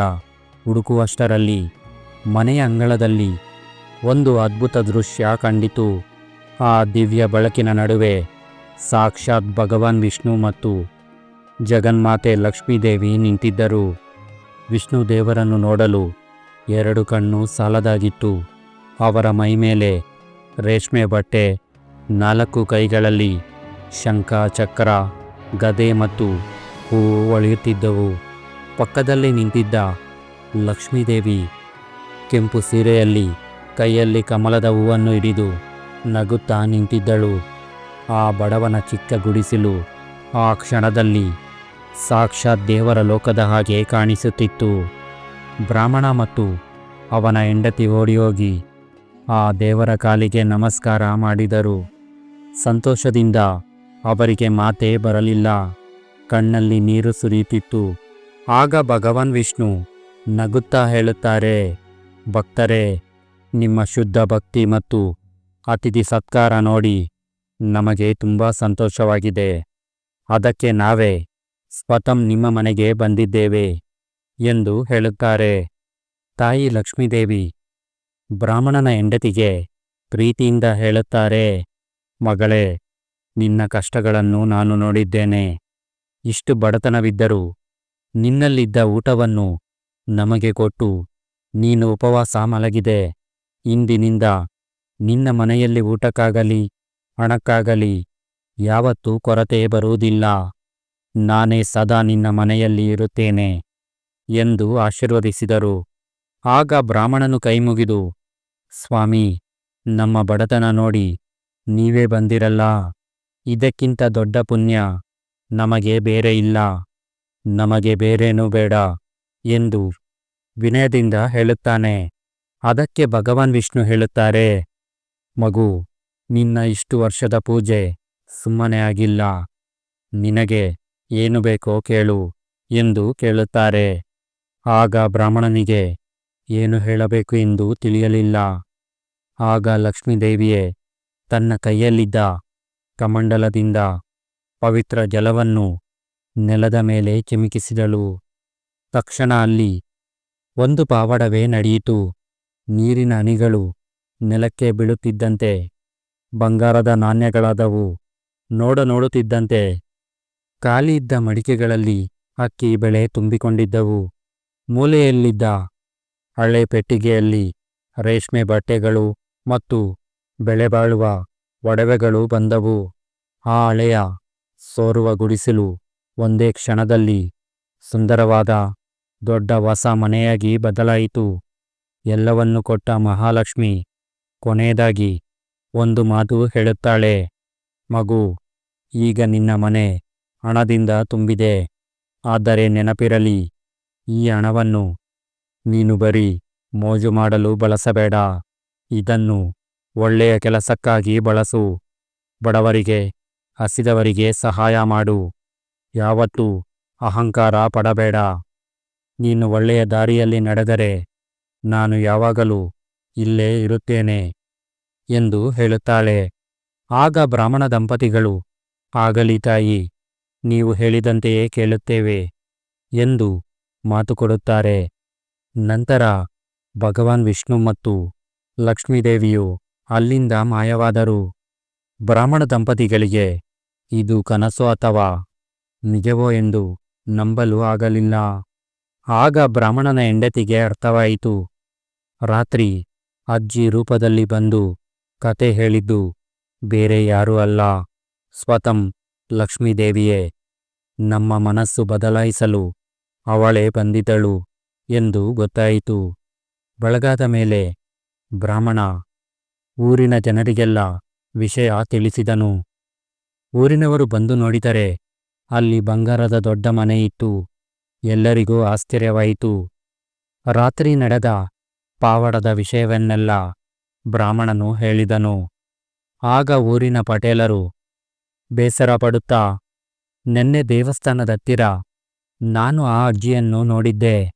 ಹುಡುಕುವಷ್ಟರಲ್ಲಿ ಮನೆಯ ಅಂಗಳದಲ್ಲಿ ಒಂದು ಅದ್ಭುತ ದೃಶ್ಯ ಕಂಡಿತು. ಆ ದಿವ್ಯ ಬೆಳಕಿನ ನಡುವೆ ಸಾಕ್ಷಾತ್ ಭಗವಾನ್ ವಿಷ್ಣು ಮತ್ತು ಜಗನ್ಮಾತೆ ಲಕ್ಷ್ಮೀದೇವಿ ನಿಂತಿದ್ದರು. ವಿಷ್ಣು ದೇವರನ್ನು ನೋಡಲು ಎರಡು ಕಣ್ಣು ಸಾಲದಾಗಿತ್ತು. ಅವರ ಮೈಮೇಲೆ ರೇಷ್ಮೆ ಬಟ್ಟೆ, ನಾಲ್ಕು ಕೈಗಳಲ್ಲಿ ಶಂಖ, ಚಕ್ರ, ಗದೆ ಮತ್ತು ಹೂವು ಒಳೆಯುತ್ತಿದ್ದವು. ಪಕ್ಕದಲ್ಲಿ ನಿಂತಿದ್ದ ಲಕ್ಷ್ಮೀದೇವಿ ಕೆಂಪು ಸೀರೆಯಲ್ಲಿ ಕೈಯಲ್ಲಿ ಕಮಲದ ಹೂವನ್ನು ಹಿಡಿದು ನಗುತ್ತಾ ನಿಂತಿದ್ದಳು. ಆ ಬಡವನ ಚಿಕ್ಕ ಗುಡಿಸಿಲು ಆ ಕ್ಷಣದಲ್ಲಿ ಸಾಕ್ಷಾತ್ ದೇವರ ಲೋಕದ ಹಾಗೆ ಕಾಣಿಸುತ್ತಿತ್ತು. ಬ್ರಾಹ್ಮಣ ಮತ್ತು ಅವನ ಹೆಂಡತಿ ಓಡಿಹೋಗಿ ಆ ದೇವರ ಕಾಲಿಗೆ ನಮಸ್ಕಾರ ಮಾಡಿದರು. ಸಂತೋಷದಿಂದ ಅವರಿಗೆ ಮಾತೇ ಬರಲಿಲ್ಲ. ಕಣ್ಣಲ್ಲಿ ನೀರು ಸುರಿಯುತ್ತಿತ್ತು. ಆಗ ಭಗವಾನ್ ವಿಷ್ಣು ನಗುತ್ತಾ ಹೇಳುತ್ತಾರೆ, ಭಕ್ತರೇ, ನಿಮ್ಮ ಶುದ್ಧ ಭಕ್ತಿ ಮತ್ತು ಅತಿಥಿ ಸತ್ಕಾರ ನೋಡಿ ನಮಗೆ ತುಂಬ ಸಂತೋಷವಾಗಿದೆ. ಅದಕ್ಕೆ ನಾವೇ ಸ್ವತಂ ನಿಮ್ಮ ಮನೆಗೆ ಬಂದಿದ್ದೇವೆ ಎಂದು ಹೇಳುತ್ತಾರೆ. ತಾಯಿ ಲಕ್ಷ್ಮೀದೇವಿ ಬ್ರಾಹ್ಮಣನ ಹೆಂಡತಿಗೆ ಪ್ರೀತಿಯಿಂದ ಹೇಳುತ್ತಾರೆ, ಮಗಳೇ, ನಿನ್ನ ಕಷ್ಟಗಳನ್ನು ನಾನು ನೋಡಿದ್ದೇನೆ. ಇಷ್ಟು ಬಡತನವಿದ್ದರೂ ನಿನ್ನಲ್ಲಿದ್ದ ಊಟವನ್ನು ನಮಗೆ ಕೊಟ್ಟು ನೀನು ಉಪವಾಸ ಮಲಗಿದೆ ಇಂದಿನಿಂದ ನಿನ್ನ ಮನೆಯಲ್ಲಿ ಊಟಕ್ಕಾಗಲಿ, ಹಣಕ್ಕಾಗಲಿ ಯಾವತ್ತೂ ಕೊರತೆ ಬರುವುದಿಲ್ಲ. ನಾನೇ ಸದಾ ನಿನ್ನ ಮನೆಯಲ್ಲಿ ಇರುತ್ತೇನೆ ಎಂದು ಆಶೀರ್ವದಿಸಿದರು. ಆಗ ಬ್ರಾಹ್ಮಣನು ಕೈಮುಗಿದು, ಸ್ವಾಮಿ, ನಮ್ಮ ಬಡತನ ನೋಡಿ, ನೀವೇ ಬಂದಿರಲ್ಲ. ಇದಕ್ಕಿಂತ ದೊಡ್ಡ ಪುಣ್ಯ ನಮಗೆ ಬೇರೆ ಇಲ್ಲ. ನಮಗೆ ಬೇರೇನೂ ಬೇಡ ಎಂದು ವಿನಯದಿಂದ ಹೇಳುತ್ತಾನೆ. ಅದಕ್ಕೆ ಭಗವಾನ್ ವಿಷ್ಣು ಹೇಳುತ್ತಾರೆ, ಮಗು, ನಿನ್ನ ಇಷ್ಟು ವರ್ಷದ ಪೂಜೆ ಸುಮ್ಮನೆ ಆಗಿಲ್ಲ. ನಿನಗೆ ಏನು ಬೇಕೋ ಕೇಳು ಎಂದು ಕೇಳುತ್ತಾರೆ. ಆಗ ಬ್ರಾಹ್ಮಣನಿಗೆ, ಏನು ಹೇಳಬೇಕು ಎಂದು ತಿಳಿಯಲಿಲ್ಲ. ಆಗ ಲಕ್ಷ್ಮೀದೇವಿಯೇ, ತನ್ನ ಕೈಯಲ್ಲಿದ್ದ ಕಮಂಡಲದಿಂದ ಪವಿತ್ರ ಜಲವನ್ನು ನೆಲದ ಮೇಲೆ ಚಿಮುಕಿಸಿದಳು. ತಕ್ಷಣ ಅಲ್ಲಿ ಒಂದು ಪಾವಡವೇ ನಡೆಯಿತು. ನೀರಿನ ಹನಿಗಳು ನೆಲಕ್ಕೆ ಬೀಳುತ್ತಿದ್ದಂತೆ, ಬಂಗಾರದ ನಾಣ್ಯಗಳಾದವು ನೋಡ ನೋಡುತ್ತಿದ್ದಂತೆ. ಖಾಲಿ ಇದ್ದ ಮಡಿಕೆಗಳಲ್ಲಿ ಅಕ್ಕಿ ಬೆಳೆ ತುಂಬಿಕೊಂಡಿದ್ದವು. ಮೂಲೆಯಲ್ಲಿದ್ದ ಹಳೆ ಪೆಟ್ಟಿಗೆಯಲ್ಲಿ ರೇಷ್ಮೆ ಬಟ್ಟೆಗಳು ಮತ್ತು ಬೆಳೆಬಾಳುವ ಒಡವೆಗಳು ಬಂದವು. ಆ ಹಳೆಯ ಸೋರುವ ಗುಡಿಸಲು ಒಂದೇ ಕ್ಷಣದಲ್ಲಿ ಸುಂದರವಾದ ದೊಡ್ಡ ಹೊಸ ಮನೆಯಾಗಿ ಬದಲಾಯಿತು. ಎಲ್ಲವನ್ನು ಕೊಟ್ಟ ಮಹಾಲಕ್ಷ್ಮಿ ಕೊನೆಯದಾಗಿ ಒಂದು ಮಾತು ಹೇಳುತ್ತಾಳೆ, ಮಗು, ಈಗ ನಿನ್ನ ಮನೆ ಹಣದಿಂದ ತುಂಬಿದೆ. ಆದರೆ ನೆನಪಿರಲಿ, ಈ ಹಣವನ್ನು ನೀನು ಬರೀ ಮೋಜು ಮಾಡಲು ಬಳಸಬೇಡ. ಇದನ್ನು ಒಳ್ಳೆಯ ಕೆಲಸಕ್ಕಾಗಿ ಬಳಸು. ಬಡವರಿಗೆ, ಹಸಿದವರಿಗೆ ಸಹಾಯ ಮಾಡು. ಯಾವತ್ತೂ ಅಹಂಕಾರ ಪಡಬೇಡ. ನೀನು ಒಳ್ಳೆಯ ದಾರಿಯಲ್ಲಿ ನಡೆದರೆ ನಾನು ಯಾವಾಗಲೂ ಇಲ್ಲೇ ಇರುತ್ತೇನೆ ಎಂದು ಹೇಳುತ್ತಾಳೆ. ಆಗ ಬ್ರಾಹ್ಮಣ ದಂಪತಿಗಳು, ಆಗಲಿ ತಾಯಿ, ನೀವು ಹೇಳಿದಂತೆಯೇ ಕೇಳುತ್ತೇವೆ ಎಂದು ಮಾತು ಕೊಡುತ್ತಾರೆ. ನಂತರ ಭಗವಾನ್ ವಿಷ್ಣು ಮತ್ತು ಲಕ್ಷ್ಮೀದೇವಿಯು ಅಲ್ಲಿಂದ ಮಾಯವಾದರು. ಬ್ರಾಹ್ಮಣ ದಂಪತಿಗಳಿಗೆ, ಇದು ಕನಸು ಅಥವಾ ನಿಜವೋ ಎಂದು ನಂಬಲು ಆಗಲಿಲ್ಲ. ಆಗ ಬ್ರಾಹ್ಮಣನ ಹೆಂಡತಿಗೆ ಅರ್ಥವಾಯಿತು. ರಾತ್ರಿ ಅಜ್ಜಿ ರೂಪದಲ್ಲಿ ಬಂದು ಕತೆ ಹೇಳಿದ್ದು, ಬೇರೆ ಯಾರೂ ಅಲ್ಲ. ಸ್ವತಂ ಲಕ್ಷ್ಮೀದೇವಿಯೇ, ನಮ್ಮ ಮನಸ್ಸು ಬದಲಾಯಿಸಲು ಅವಳೇ ಬಂದಿದ್ದಳು ಎಂದು ಗೊತ್ತಾಯಿತು. ಬೆಳಗಾದ ಮೇಲೆ ಬ್ರಾಹ್ಮಣ ಊರಿನ ಜನರಿಗೆಲ್ಲ ವಿಷಯ ತಿಳಿಸಿದನು. ಊರಿನವರು ಬಂದು ನೋಡಿದರೆ ಅಲ್ಲಿ ಬಂಗಾರದ ದೊಡ್ಡ ಮನೆಯಿತ್ತು ಎಲ್ಲರಿಗೂ ಆಶ್ಚರ್ಯವಾಯಿತು. ರಾತ್ರಿ ನಡೆದ ಪಾವಡದ ವಿಷಯವನ್ನೆಲ್ಲ ಬ್ರಾಹ್ಮಣನು ಹೇಳಿದನು. ಆಗ ಊರಿನ ಪಟೇಲರು, ಬೇಸರ ಪಡುತ್ತಾ, ನೆನ್ನೆ ದೇವಸ್ಥಾನದ ಹತ್ತಿರ ನಾನು ಆ ಅಜ್ಜಿಯನ್ನು ನೋಡಿದ್ದೆ.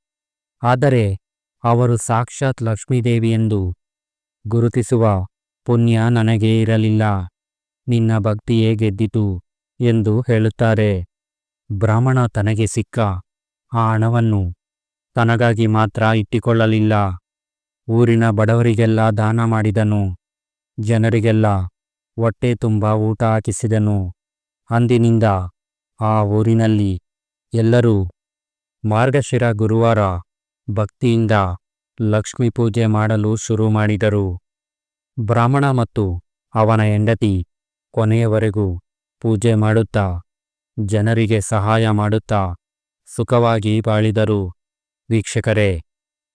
ಆದರೆ ಅವರು ಸಾಕ್ಷಾತ್ ಲಕ್ಷ್ಮೀದೇವಿ ಎಂದು ಗುರುತಿಸುವ ಪುಣ್ಯ ನನಗೇ ಇರಲಿಲ್ಲ. ನಿನ್ನ ಭಕ್ತಿಯೇ ಗೆದ್ದಿತು. ಎಂದು ಹೇಳುತ್ತಾರೆ. ಬ್ರಾಹ್ಮಣ ತನಗೆ ಸಿಕ್ಕ ಆ ಹಣವನ್ನು ತನಗಾಗಿ ಮಾತ್ರ ಇಟ್ಟಿಕೊಳ್ಳಲಿಲ್ಲ. ಊರಿನ ಬಡವರಿಗೆಲ್ಲ ದಾನ ಮಾಡಿದನು. ಜನರಿಗೆಲ್ಲ ಹೊಟ್ಟೆ ತುಂಬ ಊಟ ಹಾಕಿಸಿದನು. ಅಂದಿನಿಂದ ಆ ಊರಿನಲ್ಲಿ ಎಲ್ಲರೂ ಮಾರ್ಗಶಿರ ಗುರುವಾರ ಭಕ್ತಿಯಿಂದ ಲಕ್ಷ್ಮೀ ಪೂಜೆ ಮಾಡಲು ಶುರು ಮಾಡಿದರು. ಬ್ರಾಹ್ಮಣ ಮತ್ತು ಅವನ ಹೆಂಡತಿ ಕೊನೆಯವರೆಗೂ ಪೂಜೆ ಮಾಡುತ್ತಾ? ಜನರಿಗೆ ಸಹಾಯ ಮಾಡುತ್ತಾ? ಸುಖವಾಗಿ ಬಾಳಿದರು. ವೀಕ್ಷಕರೇ,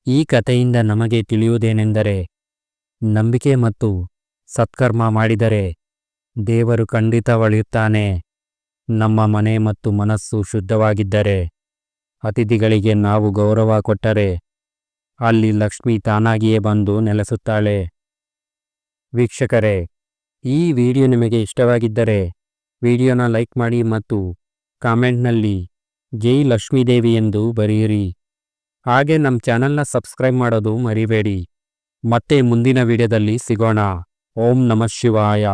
ಈ ಕಥೆಯಿಂದ ನಮಗೆ ತಿಳಿಯುವುದೇನೆಂದರೆ, ನಂಬಿಕೆ ಮತ್ತು ಸತ್ಕರ್ಮ ಮಾಡಿದರೆ ದೇವರು ಖಂಡಿತ ಒಳೆಯುತ್ತಾನೆ. ನಮ್ಮ ಮನೆ ಮತ್ತು ಮನಸ್ಸು ಶುದ್ಧವಾಗಿದ್ದರೆ ಅತಿಥಿಗಳಿಗೆ ನಾವು ಗೌರವ ಕೊಟ್ಟರೆ ಅಲ್ಲಿ ಲಕ್ಷ್ಮಿ ತಾನಾಗಿಯೇ ಬಂದು ನೆಲೆಸುತ್ತಾಳೆ. ವೀಕ್ಷಕರೇ, ಈ ವಿಡಿಯೋ ನಿಮಗೆ ಇಷ್ಟವಾಗಿದ್ದರೆ ವಿಡಿಯೋನ ಲೈಕ್ ಮಾಡಿ ಮತ್ತು ಕಾಮೆಂಟ್ನಲ್ಲಿ ಜೈ ಲಕ್ಷ್ಮೀದೇವಿ ಎಂದು ಬರೆಯಿರಿ. ಹಾಗೆ ನಮ್ಮ ಚಾನಲ್ನ ಸಬ್ಸ್ಕ್ರೈಬ್ ಮಾಡೋದು ಮರಿಬೇಡಿ. ಮತ್ತೆ ಮುಂದಿನ ವಿಡಿಯೋದಲ್ಲಿ ಸಿಗೋಣ. ಓಂ ನಮಃ ಶಿವಾಯ.